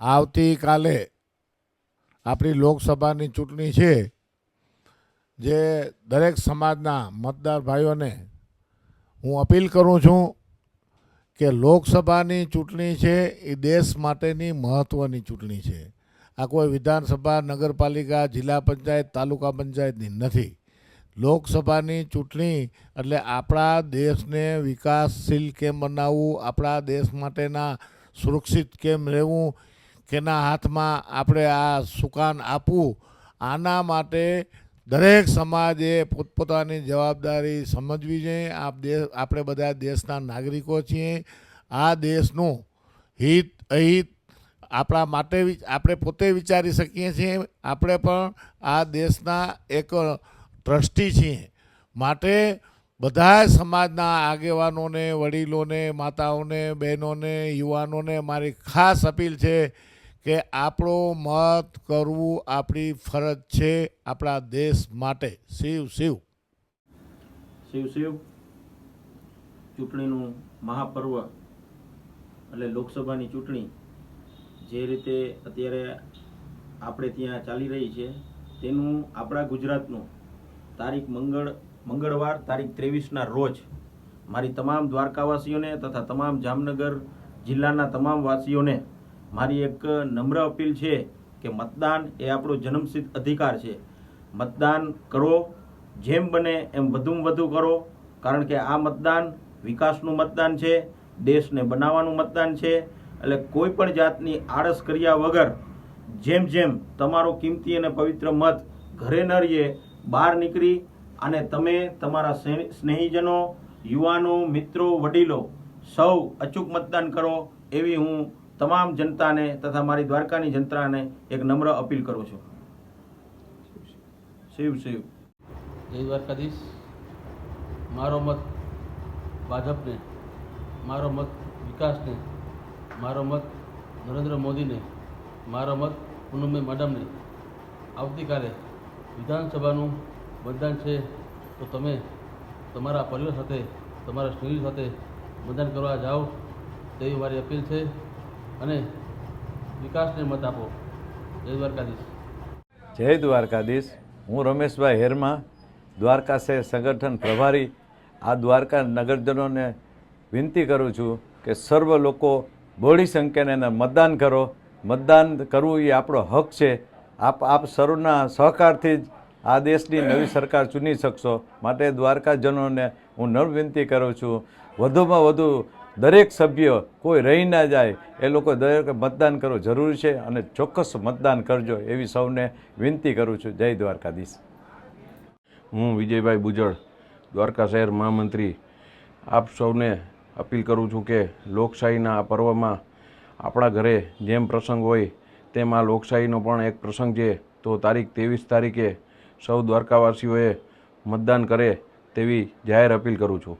આવતીકાલે આપણી લોકસભાની ચૂંટણી છે, જે દરેક સમાજના મતદાર ભાઈઓને હું અપીલ કરું છું કે લોકસભાની ચૂંટણી છે એ દેશ માટેની મહત્ત્વની ચૂંટણી છે. આ કોઈ વિધાનસભા, નગરપાલિકા, જિલ્લા પંચાયત, તાલુકા પંચાયતની નથી. લોકસભાની ચૂંટણી એટલે આપણા દેશને વિકાસશીલ કેમ બનાવવું, આપણા દેશ માટેના સુરક્ષિત કેમ રહેવું કેના હાથમાં આપણે આ સુકાન આપવું, આના માટે દરેક સમાજે પોતપોતાની જવાબદારી સમજવી જોઈએ. આપ દેશ આપણે બધા દેશના નાગરિકો છીએ. આ દેશનું હિત, અહિત આપણા માટે આપણે પોતે વિચારી શકીએ છીએ. આપણે પણ આ દેશના એક ટ્રસ્ટી છીએ. માટે બધા સમાજના આગેવાનોને, વડીલોને, માતાઓને, બહેનોને, યુવાનોને મારી ખાસ અપીલ છે કે આપણો મત કરવું આપણી ફરજ છે આપણા દેશ માટે. શિવ શિવ. શિવ શિવ. ચૂંટણીનું મહાપર્વ એટલે લોકસભાની ચૂંટણી જે રીતે અત્યારે આપણે ત્યાં ચાલી રહી છે તેનું આપણા ગુજરાતનું તારીખ મંગળ, મંગળવાર, તારીખ ત્રેવીસના રોજ મારી તમામ દ્વારકાવાસીઓને તથા તમામ જામનગર જિલ્લાના તમામ વાસીઓને મારી એક નમ્ર અપીલ છે કે મતદાન એ આપણો જન્મસિદ્ધ અધિકાર છે. મતદાન કરો, જેમ બને એમ વધુમાં વધુ કરો, કારણ કે આ મતદાન વિકાસનું મતદાન છે, દેશને બનાવવાનું મતદાન છે, એટલે કોઈ પણ જાતની આળસ કર્યા વગર જેમ જેમ તમારો કિંમતી અને પવિત્ર મત ઘરે ન રહીએ, બહાર નીકળી અને તમે તમારા સ્નેહીજનો, યુવાનો, મિત્રો, વડીલો સૌ અચૂક મતદાન કરો, એવી હું તમામ જનતાને તથા મારી દ્વારકાની જનતાને એક નમ્ર અપીલ કરું છું. શિવ શિવ. જય દ્વારકાધીશ. મારો મત ભાજપને, મારો મત વિકાસને, મારો મત નરેન્દ્ર મોદીને, મારો મત પૂનમભાઈ મેડમને, આવતીકાલે વિધાનસભાનું મતદાન છે તો તમે તમારા પરિવાર સાથે, તમારા સ્નેહી સાથે મતદાન કરવા જાઓ તેવી મારી અપીલ છે. અને વિકાસને મત આપો. જય દ્વારકાધીશ. જય દ્વારકાધીશ. હું રમેશભાઈ હેરમા, દ્વારકા શહેર સંગઠન પ્રભારી. આ દ્વારકા નગરજનોને વિનંતી કરું છું કે સર્વ લોકો બહોળી સંખ્યાને એને મતદાન કરો. મતદાન કરવું એ આપણો હક છે. આપ આપ સર્વના સહકારથી જ આ દેશની નવી સરકાર ચૂની શકશો. માટે દ્વારકાજનોને હું નવ વિનંતી કરું છું. વધુમાં વધુ દરેક સભ્ય કોઈ રહી ના જાય, એ લોકો દરેક મતદાન કરવું જરૂરી છે અને ચોક્કસ મતદાન કરજો એવી સૌને વિનંતી કરું છું. જય દ્વારકાધીશ. હું વિજયભાઈ બુજળ, દ્વારકા શહેર મહામંત્રી. આપ સૌને અપીલ કરું છું કે લોકશાહીના આ પર્વમાં આપણા ઘરે જેમ પ્રસંગ હોય તેમ આ લોકશાહીનો પણ એક પ્રસંગ છે. તો તારીખ ત્રેવીસ તારીખે સૌ દ્વારકાવાસીઓએ મતદાન કરે તેવી જાહેર અપીલ કરું છું.